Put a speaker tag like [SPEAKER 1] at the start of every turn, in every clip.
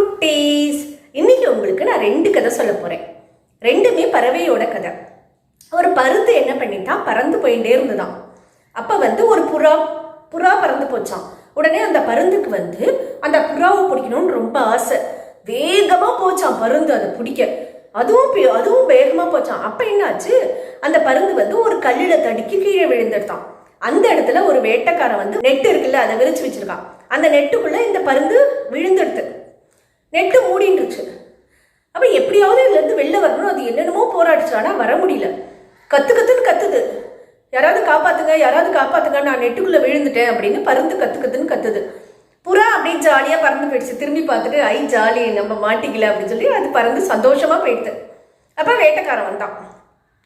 [SPEAKER 1] குட்டீஸ். இன்னைக்கு உங்களுக்கு நான் ரெண்டு கதை சொல்ல போறேன். ரெண்டுமே பறவையோட கதை. ஒரு பருந்து என்ன பண்ணிட்டான் பறந்து போயிட்டே இருந்துதான் அப்ப வந்து ஒரு புறா புறா பறந்து போச்சான் உடனே அந்த பருந்துக்கு வந்து அந்த புறாவை பிடிக்கணும்னு ரொம்ப ஆசை. வேகமா போச்சான் பருந்து அதை பிடிக்க. அதுவும் பி- அதுவும் வேகமா போச்சான் அப்ப என்னாச்சு? அந்த பருந்து வந்து ஒரு கல்லில தடுக்கி கீழே விழுந்துட்டான் அந்த இடத்துல ஒரு வேட்டைக்காரன் வந்து நெட் இருக்குல்ல அதை விரிச்சு வச்சிருக்கான். அந்த நெட்டுக்குள்ள இந்த பருந்து விழுந்துடுது. நெட்டு மூடின்றுச்சு. அப்போ எப்படியாவது இதுலேருந்து வெளில வரணும். அது என்னென்னமோ போராடிச்சு. ஆனால் வர முடியல. கற்று கற்றுன்னு கத்துது. யாராவது காப்பாத்துங்க யாராவது காப்பாத்துங்க நான் நெட்டுக்குள்ளே விழுந்துட்டேன் அப்படின்னு பருந்து கத்து கத்துன்னு கத்துது. புறா அப்படியே ஜாலியாக பறந்து போயிடுச்சு. திரும்பி பார்த்துட்டு ஐ ஜாலி நம்ம மாட்டிக்கல அப்படின்னு சொல்லி அது பறந்து சந்தோஷமாக போயிடுது. அப்போ வேட்டைக்காரன் வந்தான்.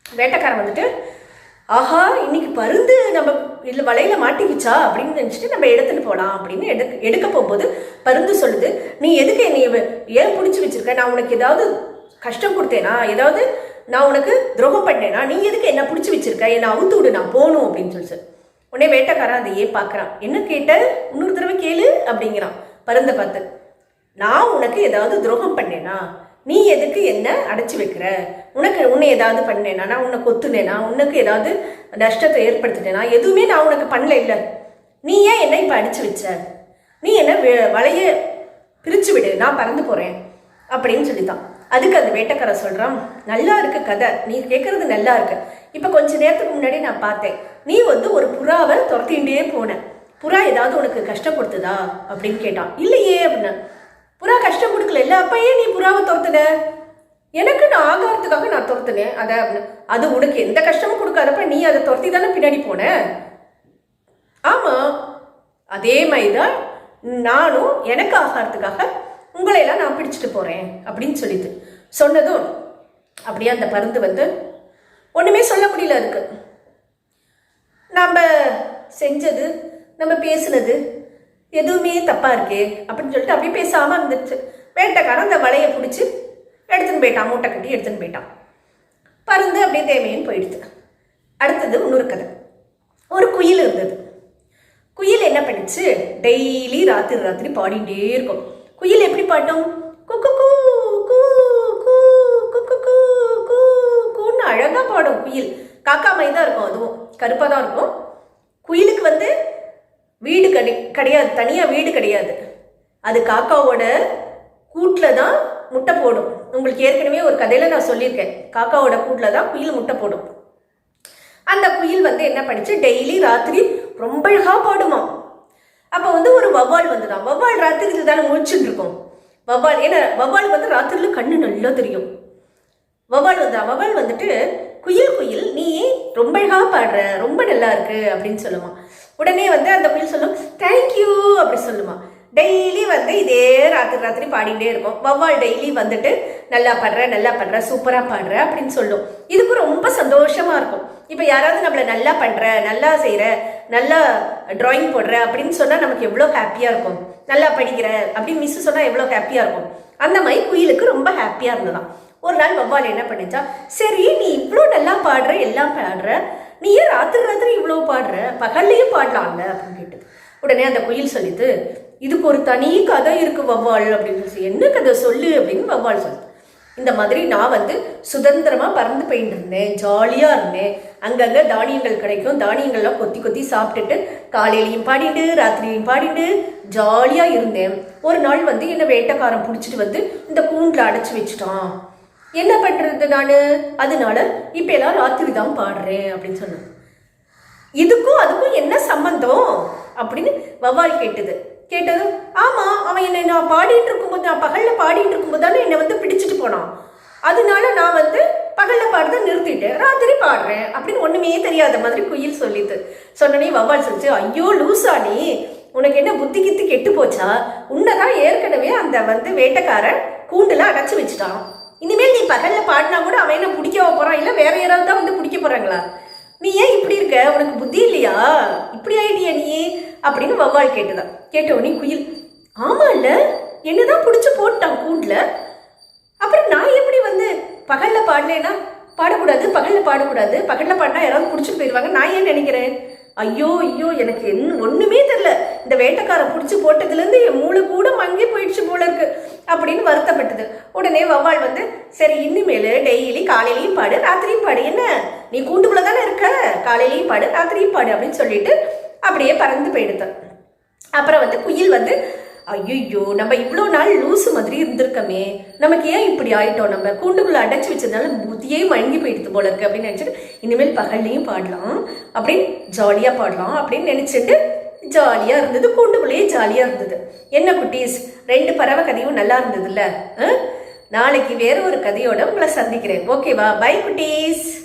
[SPEAKER 1] வேட்டைக்காரன் வந்துட்டு ஆஹா இன்னைக்கு பருந்து நம்ம இதில் வலையில மாட்டிக்கிச்சா அப்படின்னு நினச்சிட்டு நம்ம எடுத்துட்டு போகலாம் அப்படின்னு எடுக்க எடுக்க போகும்போது பருந்து சொல்லுது நீ எதுக்கு என்னை ஏன் பிடிச்சி வச்சிருக்க? நான் உனக்கு ஏதாவது கஷ்டம் கொடுத்தேனா? ஏதாவது நான் உனக்கு துரோகம் பண்ணேனா? நீ எதுக்கு என்ன பிடிச்சி வச்சிருக்க? என்னை அவுத்து விடு நான் போகணும் அப்படின்னு சொல்லிச்சு. உடனே வேட்டைக்காரன் அதை ஏன் பார்க்குறான் என்ன கேட்ட? இன்னொரு தடவை கேளு அப்படிங்கிறான். பருந்தை பார்த்து நான் உனக்கு ஏதாவது துரோகம் பண்ணேனா? நீ எதுக்கு என்ன அடைச்சி வைக்கிற? உனக்கு உன்னை ஏதாவது பண்ணேனா? நான் உன்னை கொத்துனேனா? உனக்கு ஏதாவது நஷ்டத்தை ஏற்படுத்தினேனா எதுவுமே நான் உனக்கு பண்ணல இல்லை. நீ ஏன் என்ன இப்போ அடிச்சு வச்ச? நீ என்ன வே- வலைய பிரிச்சு விடு நான் பறந்து போகிறேன் அப்படின்னு சொல்லித்தான். அதுக்கு அந்த வேட்டைக்காரன் சொல்கிறான் நல்லா இருக்கு கதை. நீ கேட்குறது நல்லா இருக்கு. இப்போ கொஞ்ச நேரத்துக்கு முன்னாடி நான் பார்த்தேன். நீ வந்து ஒரு புறாவை துரத்திகிட்டே போன. புறா ஏதாவது உனக்கு கஷ்டம் அப்படின்னு கேட்டான். இல்லையே அப்படின்னு. புறா கஷ்டம் கொடுக்கல. இல்ல அப்ப ஏன் நீ புறாவை துரத்துன? எனக்கு நான் ஆகாரத்துக்காக நான் துரத்துனேன். அதை அப்படின்னு. அது உனக்கு எந்த கஷ்டமும் கொடுக்காதப்ப நீ அதை துரத்தி தானே பின்னாடி போன? ஆமா. அதே மாதிரி தான் நானும் எனக்கு ஆகாரத்துக்காக உங்களையெல்லாம் நான் பிடிச்சிட்டு போறேன் அப்படின்னு சொல்லிட்டு சொன்னதும் அப்படியே அந்த பருந்து வந்து ஒண்ணுமே சொல்ல முடியல அதுக்கு. நம்ம செஞ்சது நம்ம பேசுனது எதுவுமே தப்பாக இருக்கே அப்படின்னு சொல்லிட்டு அப்படியே பேசாமல் இருந்துச்சு. வேட்டைக்காரன் அந்த வலையை பிடிச்சி எடுத்துன்னு போயிட்டான் மூட்டை கட்டி எடுத்துன்னு போயிட்டான். பருந்து அப்படியே தேவையின்னு போயிடுச்சு. அடுத்தது இன்னொரு கதை. ஒரு குயில் இருந்தது. குயில் என்ன பண்ணிச்சு? டெய்லி ராத்திரி ராத்திரி பாடிட்டே இருக்கும். குயில் எப்படி பாட்டும்? குக்கு கூ கூ கூ குக்கு கூ கூ கூன்னு அழகாக பாடும் குயில். காக்கா மாதிரி தான் இருக்கும் அதுவும். கருப்பாக தான் இருக்கும். குயிலுக்கு வந்து வீடு கடி கிடையாது. தனியாக வீடு கிடையாது. அது காக்காவோட கூட்டில் தான் முட்டை போடும். உங்களுக்கு ஏற்கனவே ஒரு கதையில் நான் சொல்லியிருக்கேன். காக்காவோட கூட்டில் தான் குயில் முட்டை போடும். அந்த குயில் வந்து என்ன பண்ணிச்சு? டெய்லி ராத்திரி ரொம்ப அழகாக பாடுமா அப்போ வந்து ஒரு வவ்வால் வந்துதான் வவ்வால் ராத்திரியில் தானே முழிச்சுட்டு இருக்கும். வவ்வால் ஏன்னா வவ்வால் வந்து ராத்திரியில் கண்ணு நல்லா தெரியும். வவ்வால் வந்தா வவ்வால் வந்துட்டு குயில் குயில் நீ ரொம்ப அழகாக பாடுற ரொம்ப நல்லா இருக்கு அப்படின்னு சொல்லுவான் உடனே வந்து அந்த குயில் சொல்லும் தேங்க்யூ அப்படி சொல்லுமா. டெய்லி வந்து இதே ராத்திரி ராத்திரி பாடிட்டே இருக்கும். வவ்வால் டெய்லி வந்துட்டு நல்லா பாடுற நல்லா பாடுற சூப்பரா பாடுற அப்படின்னு சொல்லும். இதுக்கு ரொம்ப சந்தோஷமா இருக்கும். இப்போ யாராவது நம்மளை நல்லா பண்ற நல்லா செய்யற நல்லா டிராயிங் போடுற அப்படின்னு சொன்னா நமக்கு எவ்வளோ ஹாப்பியா இருக்கும். நல்லா படிக்கிற அப்படின்னு மிஸ் சொன்னா எவ்வளோ ஹாப்பியா இருக்கும். அந்த மாதிரி குயிலுக்கு ரொம்ப ஹாப்பியா இருந்ததான் ஒரு நாள் வவ்வால் என்ன பண்ணிச்சா சரி நீ இவ்வளோ நல்லா பாடுற எல்லாம் பாடுற நீ ஏன் ராத்திரி ராத்திரி இவ்வளோ பாடுற? பகல்லையும் பாடலாம்ல அப்படின்னு கேட்டு. உடனே அந்த குயில் சொல்லிட்டு இதுக்கு ஒரு தனி கதை இருக்கு வவ்வாள் அப்படின்னு சொல்லி என்ன கதை சொல்லு? அப்படின்னு வவ்வாள் சொல்லுது இந்த மாதிரி நான் வந்து சுதந்திரமாக பறந்து போயிட்டு இருந்தேன் ஜாலியாக இருந்தேன். அங்கங்கே தானியங்கள் கிடைக்கும் தானியங்கள்லாம் கொத்தி கொத்தி சாப்பிட்டுட்டு காலையிலையும் பாடிட்டு ராத்திரியும் பாடிட்டு ஜாலியாக இருந்தேன். ஒரு நாள் வந்து என்னை வேட்டைக்காரன் பிடிச்சிட்டு வந்து இந்த கூண்டில் அடைச்சி வச்சுட்டான். என்ன பண்ணுறது நான்? அதனால இப்போ எல்லாம் ராத்திரி தான் பாடுறேன் அப்படின்னு சொன்னேன். இதுக்கும் அதுக்கும் என்ன சம்பந்தம்? அப்படின்னு வவ்வால் கேட்டது. கேட்டது ஆமா அவன் என்னை நான் பாடிட்டு இருக்கும்போது நான் பகலில் பாடிட்டு இருக்கும்போது தானே என்னை வந்து பிடிச்சிட்டு போனான். அதனால நான் வந்து பகலில் பாடுறத நிறுத்திட்டேன். ராத்திரி பாடுறேன் அப்படின்னு ஒண்ணுமே தெரியாத மாதிரி குயில் சொல்லிது சொன்னனே வவ்வால் சொல்லிச்சு ஐயோ லூசா நீ. உனக்கு என்ன புத்தி கித்து கெட்டு போச்சா? உன்னைதான் ஏற்கனவே அந்த வந்து வேட்டைக்காரன் கூண்டுல அடைச்சி வச்சுட்டான். இனிமேல் நீ பகல்ல பாடினா கூட அவன் என்ன பிடிக்க போறான்? இல்ல வேற யாராவது தான் வந்து பிடிக்க போறாங்களா? நீ ஏன் இப்படி இருக்க? உனக்கு புத்தி இல்லையா? இப்படி ஆயிட்டியா நீ? அப்படின்னு வவ்வால் கேட்டுதான் கேட்டவனே குயில் ஆமா இல்ல என்னதான் பிடிச்சு போட்டான் கூண்டுல? அப்புறம் நான் எப்படி வந்து பகல்ல பாடலேன்னா பாடக்கூடாது பகல்ல பாடக்கூடாது பகல்ல பாடினா யாராவது பிடிச்சிட்டு போயிடுவாங்க நான் ஏன் நினைக்கிறேன்? ஐயோ ஐயோ எனக்கு என்ன ஒண்ணுமே தெரியல. இந்த வேட்டைக்காரன் பிடிச்சி போட்டதுலேருந்து என் மூளை கூட மங்கி போயிடுச்சு போல இருக்கு. அப்படின்னு வருத்தப்பட்டது. உடனே வவ்வால் வந்து சரி இனிமேல் டெய்லி காலையிலையும் பாடு ராத்திரியும் பாடு என்ன? நீ கூண்டுக்குள்ள தானே இருக்க? காலையிலையும் பாடு ராத்திரியும் பாடு அப்படின்னு சொல்லிட்டு அப்படியே பறந்து போயிடுது. அப்புறம் வந்து குயில் வந்து ஐயோ நம்ம இவ்வளோ நாள் லூசு மாதிரி இருந்திருக்கமே. நமக்கு ஏன் இப்படி ஆயிட்டோம்? நம்ம கூண்டுக்குள்ள அடைச்சி வச்சதுனால புத்தியே மயங்கி போயிடுது போல இருக்கு அப்படின்னு நினச்சிட்டு இனிமேல் பகல்லையும் பாடலாம் அப்படின்னு ஜாலியாக பாடலாம் அப்படின்னு நினச்சிட்டு ஜாலியாக இருந்தது கூண்டுக்குள்ளேயே ஜாலியாக இருந்தது. என்ன குட்டீஸ் ரெண்டு பறவை கதையும் நல்லா இருந்ததுல்ல? ஆ? நாளைக்கு வேற ஒரு கதையோட உங்களை சந்திக்கிறேன். ஓகேவா? பை குட்டீஸ்.